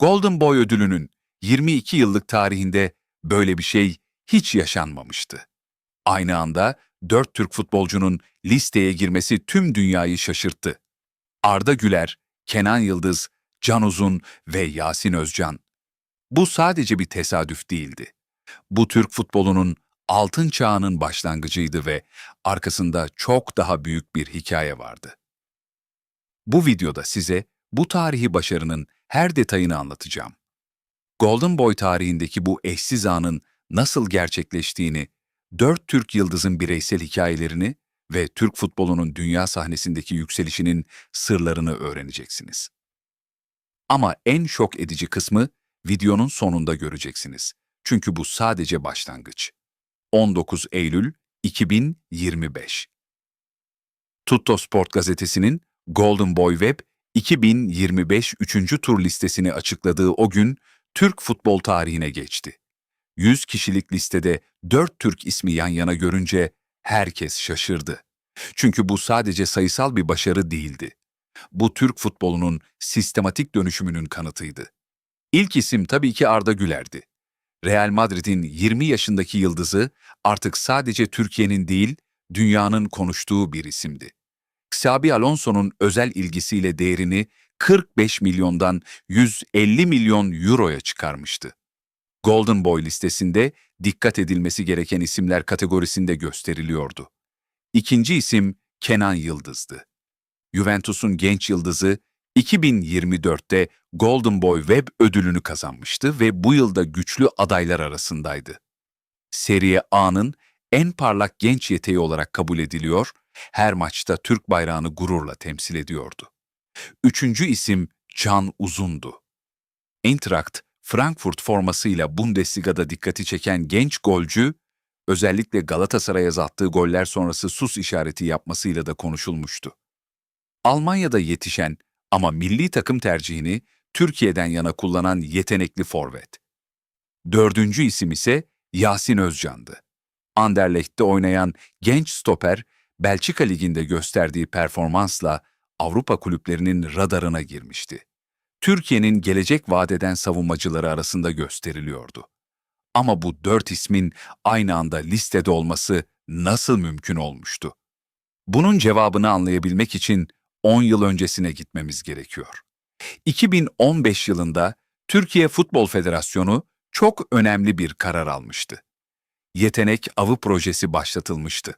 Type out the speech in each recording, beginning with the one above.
Golden Boy ödülünün 22 yıllık tarihinde böyle bir şey hiç yaşanmamıştı. Aynı anda dört Türk futbolcunun listeye girmesi tüm dünyayı şaşırttı. Arda Güler, Kenan Yıldız, Can Uzun ve Yasin Özcan. Bu sadece bir tesadüf değildi. Bu Türk futbolunun altın çağının başlangıcıydı ve arkasında çok daha büyük bir hikaye vardı. Bu videoda size bu tarihi başarının her detayını anlatacağım. Golden Boy tarihindeki bu eşsiz anın nasıl gerçekleştiğini, dört Türk yıldızın bireysel hikayelerini ve Türk futbolunun dünya sahnesindeki yükselişinin sırlarını öğreneceksiniz. Ama en şok edici kısmı videonun sonunda göreceksiniz. Çünkü bu sadece başlangıç. 19 Eylül 2025 Tutto Sport gazetesinin Golden Boy Web 2025 3. tur listesini açıkladığı o gün Türk futbol tarihine geçti. 100 kişilik listede 4 Türk ismi yan yana görünce herkes şaşırdı. Çünkü bu sadece sayısal bir başarı değildi. Bu Türk futbolunun sistematik dönüşümünün kanıtıydı. İlk isim tabii ki Arda Güler'di. Real Madrid'in 20 yaşındaki yıldızı artık sadece Türkiye'nin değil, dünyanın konuştuğu bir isimdi. Xabi Alonso'nun özel ilgisiyle değerini 45 milyondan 150 milyon euroya çıkarmıştı. Golden Boy listesinde dikkat edilmesi gereken isimler kategorisinde gösteriliyordu. İkinci isim Kenan Yıldız'dı. Juventus'un genç yıldızı 2024'te Golden Boy Web ödülünü kazanmıştı ve bu yılda güçlü adaylar arasındaydı. Serie A'nın en parlak genç yeteği olarak kabul ediliyor, her maçta Türk bayrağını gururla temsil ediyordu. Üçüncü isim Can Uzun'du. Eintracht, Frankfurt formasıyla Bundesliga'da dikkati çeken genç golcü, özellikle Galatasaray'a attığı goller sonrası sus işareti yapmasıyla da konuşulmuştu. Almanya'da yetişen ama milli takım tercihini Türkiye'den yana kullanan yetenekli forvet. Dördüncü isim ise Yasin Özcan'dı. Anderlecht'te oynayan genç stoper, Belçika Ligi'nde gösterdiği performansla Avrupa kulüplerinin radarına girmişti. Türkiye'nin gelecek vadeden savunmacıları arasında gösteriliyordu. Ama bu dört ismin aynı anda listede olması nasıl mümkün olmuştu? Bunun cevabını anlayabilmek için 10 yıl öncesine gitmemiz gerekiyor. 2015 yılında Türkiye Futbol Federasyonu çok önemli bir karar almıştı. Yetenek Avı projesi başlatılmıştı.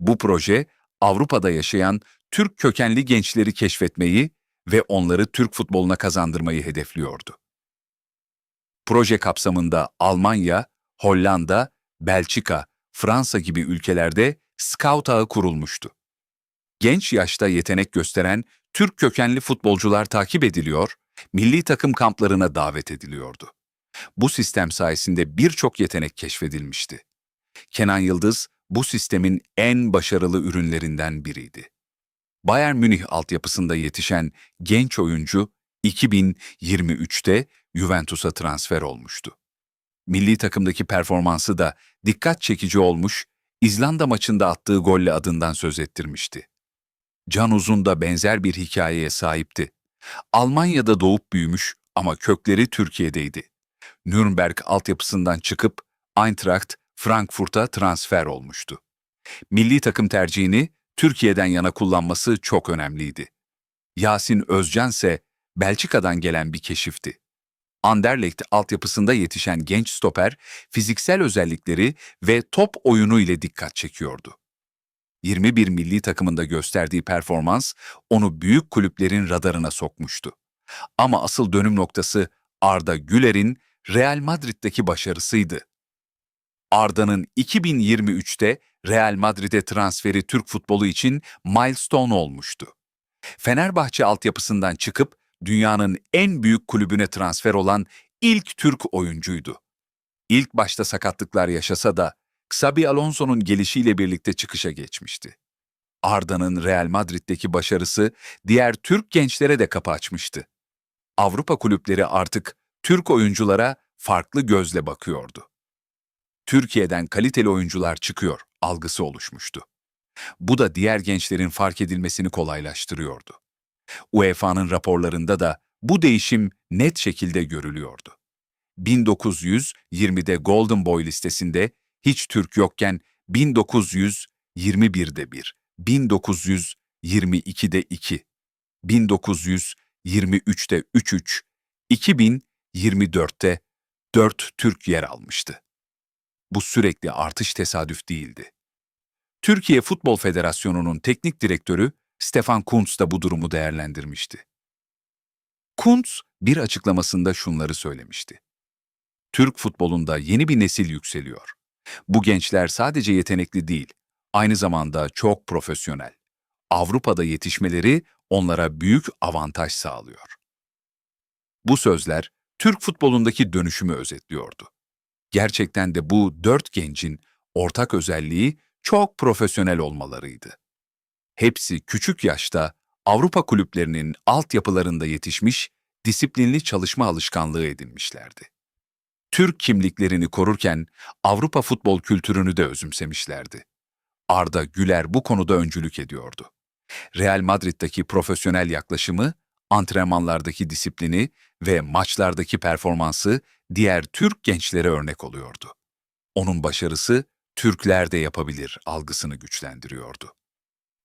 Bu proje Avrupa'da yaşayan Türk kökenli gençleri keşfetmeyi ve onları Türk futboluna kazandırmayı hedefliyordu. Proje kapsamında Almanya, Hollanda, Belçika, Fransa gibi ülkelerde scout ağı kurulmuştu. Genç yaşta yetenek gösteren Türk kökenli futbolcular takip ediliyor, milli takım kamplarına davet ediliyordu. Bu sistem sayesinde birçok yetenek keşfedilmişti. Kenan Yıldız bu sistemin en başarılı ürünlerinden biriydi. Bayern Münih altyapısında yetişen genç oyuncu 2023'te Juventus'a transfer olmuştu. Milli takımdaki performansı da dikkat çekici olmuş, İzlanda maçında attığı golle adından söz ettirmişti. Can Uzun da benzer bir hikayeye sahipti. Almanya'da doğup büyümüş ama kökleri Türkiye'deydi. Nürnberg altyapısından çıkıp Eintracht Frankfurt'a transfer olmuştu. Milli takım tercihini Türkiye'den yana kullanması çok önemliydi. Yasin Özcan ise Belçika'dan gelen bir keşifti. Anderlecht altyapısında yetişen genç stoper, fiziksel özellikleri ve top oyunu ile dikkat çekiyordu. 21 milli takımında gösterdiği performans onu büyük kulüplerin radarına sokmuştu. Ama asıl dönüm noktası Arda Güler'in Real Madrid'deki başarısıydı. Arda'nın 2023'te Real Madrid'e transferi Türk futbolu için milestone olmuştu. Fenerbahçe altyapısından çıkıp dünyanın en büyük kulübüne transfer olan ilk Türk oyuncuydu. İlk başta sakatlıklar yaşasa da Xabi Alonso'nun gelişiyle birlikte çıkışa geçmişti. Arda'nın Real Madrid'deki başarısı diğer Türk gençlere de kapı açmıştı. Avrupa kulüpleri artık Türk oyunculara farklı gözle bakıyordu. Türkiye'den kaliteli oyuncular çıkıyor algısı oluşmuştu. Bu da diğer gençlerin fark edilmesini kolaylaştırıyordu. UEFA'nın raporlarında da bu değişim net şekilde görülüyordu. 1920'de Golden Boy listesinde hiç Türk yokken 1921'de bir, 1922'de 2, 1923'te 3-3, 2024'te 4 Türk yer almıştı. Bu sürekli artış tesadüf değildi. Türkiye Futbol Federasyonu'nun teknik direktörü Stefan Kuntz da bu durumu değerlendirmişti. Kuntz bir açıklamasında şunları söylemişti. Türk futbolunda yeni bir nesil yükseliyor. Bu gençler sadece yetenekli değil, aynı zamanda çok profesyonel. Avrupa'da yetişmeleri onlara büyük avantaj sağlıyor. Bu sözler Türk futbolundaki dönüşümü özetliyordu. Gerçekten de bu dört gencin ortak özelliği çok profesyonel olmalarıydı. Hepsi küçük yaşta Avrupa kulüplerinin altyapılarında yetişmiş, disiplinli çalışma alışkanlığı edinmişlerdi. Türk kimliklerini korurken Avrupa futbol kültürünü de özümsemişlerdi. Arda Güler bu konuda öncülük ediyordu. Real Madrid'deki profesyonel yaklaşımı, antrenmanlardaki disiplini ve maçlardaki performansı diğer Türk gençlere örnek oluyordu. Onun başarısı Türkler de yapabilir algısını güçlendiriyordu.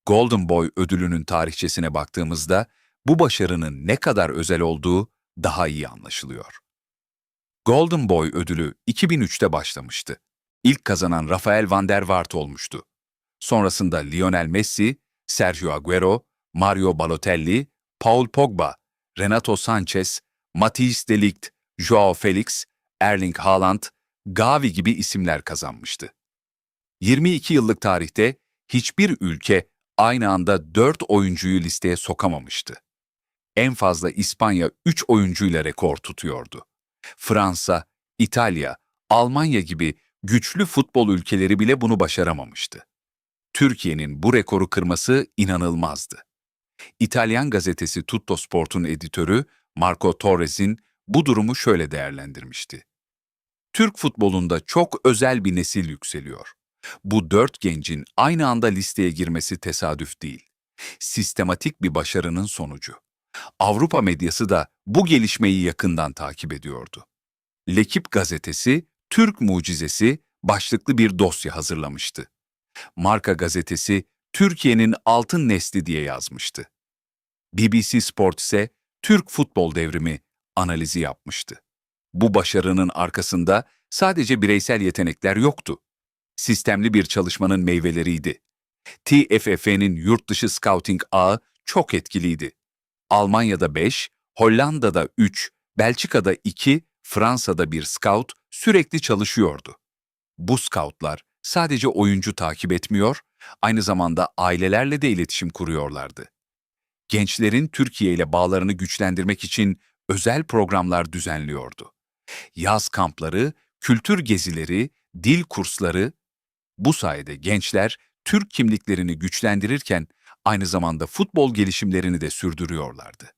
Golden Boy ödülünün tarihçesine baktığımızda bu başarının ne kadar özel olduğu daha iyi anlaşılıyor. Golden Boy ödülü 2003'te başlamıştı. İlk kazanan Rafael van der Vaart olmuştu. Sonrasında Lionel Messi, Sergio Agüero, Mario Balotelli, Paul Pogba, Renato Sanchez, Matthijs de Ligt, Joao Felix, Erling Haaland, Gavi gibi isimler kazanmıştı. 22 yıllık tarihte hiçbir ülke aynı anda 4 oyuncuyu listeye sokamamıştı. En fazla İspanya 3 oyuncuyla rekor tutuyordu. Fransa, İtalya, Almanya gibi güçlü futbol ülkeleri bile bunu başaramamıştı. Türkiye'nin bu rekoru kırması inanılmazdı. İtalyan gazetesi Tutto Sport'un editörü Marco Torres'in bu durumu şöyle değerlendirmişti. Türk futbolunda çok özel bir nesil yükseliyor. Bu dört gencin aynı anda listeye girmesi tesadüf değil. Sistematik bir başarının sonucu. Avrupa medyası da bu gelişmeyi yakından takip ediyordu. Lekip gazetesi, Türk Mucizesi başlıklı bir dosya hazırlamıştı. Marka gazetesi, Türkiye'nin altın nesli diye yazmıştı. BBC Sport ise Türk futbol devrimi analizi yapmıştı. Bu başarının arkasında sadece bireysel yetenekler yoktu. Sistemli bir çalışmanın meyveleriydi. TFF'nin yurt dışı scouting ağı çok etkiliydi. Almanya'da 5, Hollanda'da 3, Belçika'da 2, Fransa'da bir scout sürekli çalışıyordu. Bu scoutlar sadece oyuncu takip etmiyor, aynı zamanda ailelerle de iletişim kuruyorlardı. Gençlerin Türkiye ile bağlarını güçlendirmek için özel programlar düzenliyordu. Yaz kampları, kültür gezileri, dil kursları, bu sayede gençler Türk kimliklerini güçlendirirken aynı zamanda futbol gelişimlerini de sürdürüyorlardı.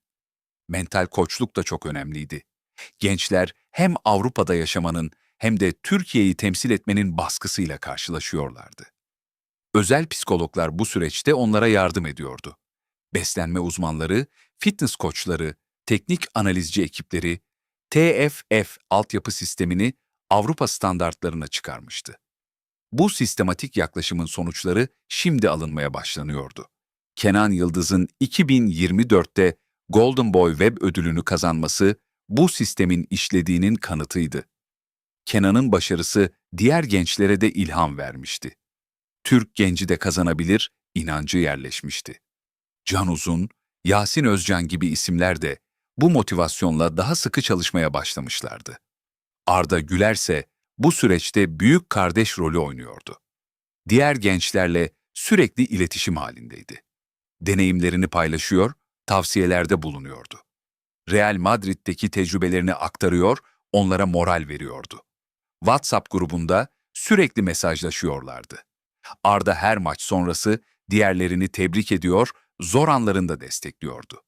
Mental koçluk da çok önemliydi. Gençler hem Avrupa'da yaşamanın hem de Türkiye'yi temsil etmenin baskısıyla karşılaşıyorlardı. Özel psikologlar bu süreçte onlara yardım ediyordu. Beslenme uzmanları, fitness koçları, teknik analizci ekipleri, TFF altyapı sistemini Avrupa standartlarına çıkarmıştı. Bu sistematik yaklaşımın sonuçları şimdi alınmaya başlanıyordu. Kenan Yıldız'ın 2024'te Golden Boy Web ödülünü kazanması bu sistemin işlediğinin kanıtıydı. Kenan'ın başarısı diğer gençlere de ilham vermişti. Türk genci de kazanabilir, inancı yerleşmişti. Can Uzun, Yasin Özcan gibi isimler de bu motivasyonla daha sıkı çalışmaya başlamışlardı. Arda Güler ise bu süreçte büyük kardeş rolü oynuyordu. Diğer gençlerle sürekli iletişim halindeydi. Deneyimlerini paylaşıyor, tavsiyelerde bulunuyordu. Real Madrid'deki tecrübelerini aktarıyor, onlara moral veriyordu. WhatsApp grubunda sürekli mesajlaşıyorlardı. Arda her maç sonrası diğerlerini tebrik ediyor, zor anlarında destekliyordu.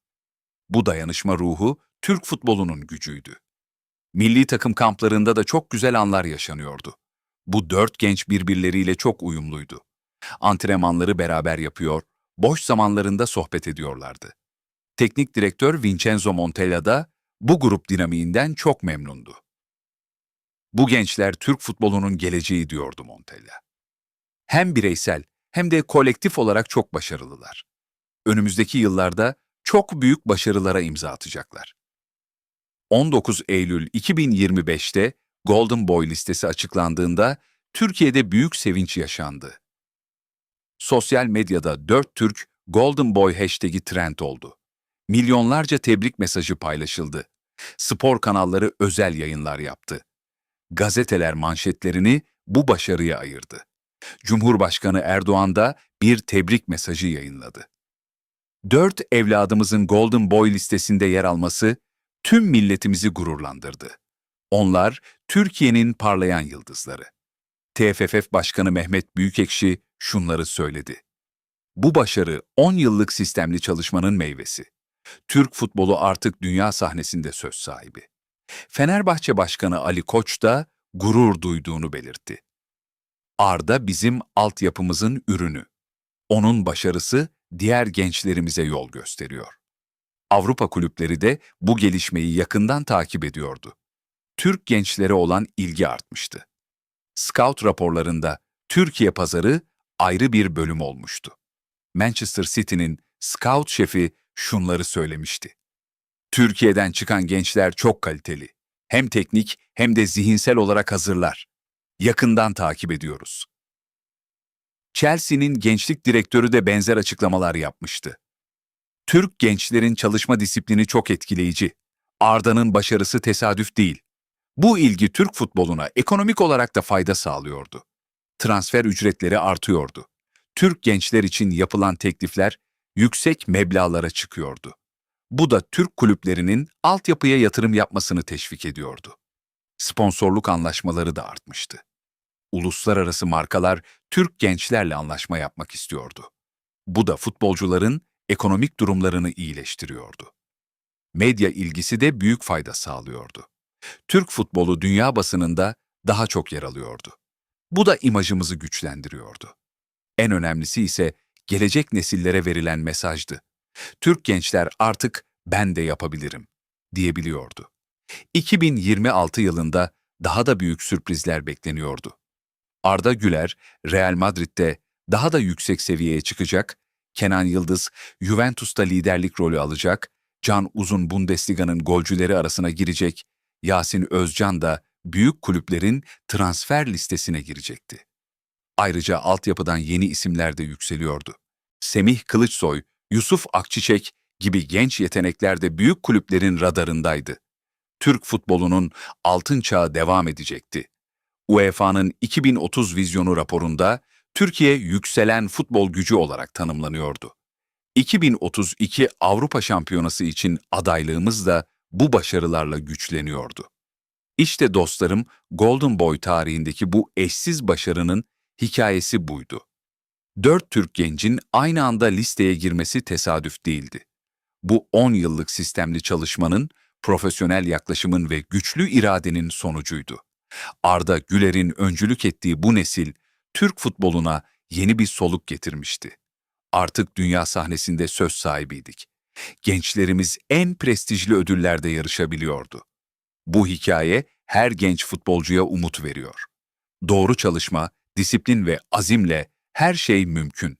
Bu dayanışma ruhu Türk futbolunun gücüydü. Milli takım kamplarında da çok güzel anlar yaşanıyordu. Bu dört genç birbirleriyle çok uyumluydu. Antrenmanları beraber yapıyor, boş zamanlarında sohbet ediyorlardı. Teknik direktör Vincenzo Montella da bu grup dinamiğinden çok memnundu. Bu gençler Türk futbolunun geleceği diyordu Montella. Hem bireysel hem de kolektif olarak çok başarılılar. Önümüzdeki yıllarda çok büyük başarılara imza atacaklar. 19 Eylül 2025'te Golden Boy listesi açıklandığında Türkiye'de büyük sevinç yaşandı. Sosyal medyada 4 Türk Golden Boy hashtag'i trend oldu. Milyonlarca tebrik mesajı paylaşıldı. Spor kanalları özel yayınlar yaptı. Gazeteler manşetlerini bu başarıya ayırdı. Cumhurbaşkanı Erdoğan da bir tebrik mesajı yayınladı. Dört evladımızın Golden Boy listesinde yer alması tüm milletimizi gururlandırdı. Onlar Türkiye'nin parlayan yıldızları. TFF Başkanı Mehmet Büyükekşi şunları söyledi. Bu başarı 10 yıllık sistemli çalışmanın meyvesi. Türk futbolu artık dünya sahnesinde söz sahibi. Fenerbahçe Başkanı Ali Koç da gurur duyduğunu belirtti. Arda bizim altyapımızın ürünü. Onun başarısı diğer gençlerimize yol gösteriyor. Avrupa kulüpleri de bu gelişmeyi yakından takip ediyordu. Türk gençlere olan ilgi artmıştı. Scout raporlarında Türkiye pazarı ayrı bir bölüm olmuştu. Manchester City'nin scout şefi şunları söylemişti. Türkiye'den çıkan gençler çok kaliteli. Hem teknik hem de zihinsel olarak hazırlar. Yakından takip ediyoruz. Chelsea'nin gençlik direktörü de benzer açıklamalar yapmıştı. Türk gençlerin çalışma disiplini çok etkileyici. Arda'nın başarısı tesadüf değil. Bu ilgi Türk futboluna ekonomik olarak da fayda sağlıyordu. Transfer ücretleri artıyordu. Türk gençler için yapılan teklifler yüksek meblağlara çıkıyordu. Bu da Türk kulüplerinin altyapıya yatırım yapmasını teşvik ediyordu. Sponsorluk anlaşmaları da artmıştı. Uluslararası markalar Türk gençlerle anlaşma yapmak istiyordu. Bu da futbolcuların ekonomik durumlarını iyileştiriyordu. Medya ilgisi de büyük fayda sağlıyordu. Türk futbolu dünya basınında daha çok yer alıyordu. Bu da imajımızı güçlendiriyordu. En önemlisi ise gelecek nesillere verilen mesajdı. Türk gençler artık ben de yapabilirim diyebiliyordu. 2026 yılında daha da büyük sürprizler bekleniyordu. Arda Güler, Real Madrid'de daha da yüksek seviyeye çıkacak, Kenan Yıldız, Juventus'ta liderlik rolü alacak, Can Uzun Bundesliga'nın golcüleri arasına girecek, Yasin Özcan da büyük kulüplerin transfer listesine girecekti. Ayrıca altyapıdan yeni isimler de yükseliyordu. Semih Kılıçsoy, Yusuf Akçiçek gibi genç yetenekler de büyük kulüplerin radarındaydı. Türk futbolunun altın çağı devam edecekti. UEFA'nın 2030 vizyonu raporunda Türkiye yükselen futbol gücü olarak tanımlanıyordu. 2032 Avrupa Şampiyonası için adaylığımız da bu başarılarla güçleniyordu. İşte dostlarım, Golden Boy tarihindeki bu eşsiz başarının hikayesi buydu. Dört Türk gencin aynı anda listeye girmesi tesadüf değildi. Bu 10 yıllık sistemli çalışmanın, profesyonel yaklaşımın ve güçlü iradenin sonucuydu. Arda Güler'in öncülük ettiği bu nesil, Türk futboluna yeni bir soluk getirmişti. Artık dünya sahnesinde söz sahibiydik. Gençlerimiz en prestijli ödüllerde yarışabiliyordu. Bu hikaye her genç futbolcuya umut veriyor. Doğru çalışma, disiplin ve azimle her şey mümkün.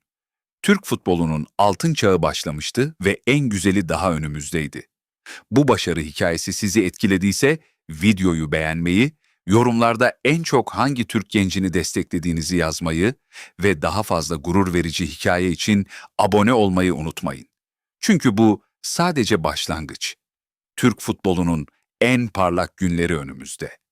Türk futbolunun altın çağı başlamıştı ve en güzeli daha önümüzdeydi. Bu başarı hikayesi sizi etkilediyse videoyu beğenmeyi, yorumlarda en çok hangi Türk gencini desteklediğinizi yazmayı ve daha fazla gurur verici hikaye için abone olmayı unutmayın. Çünkü bu sadece başlangıç. Türk futbolunun en parlak günleri önümüzde.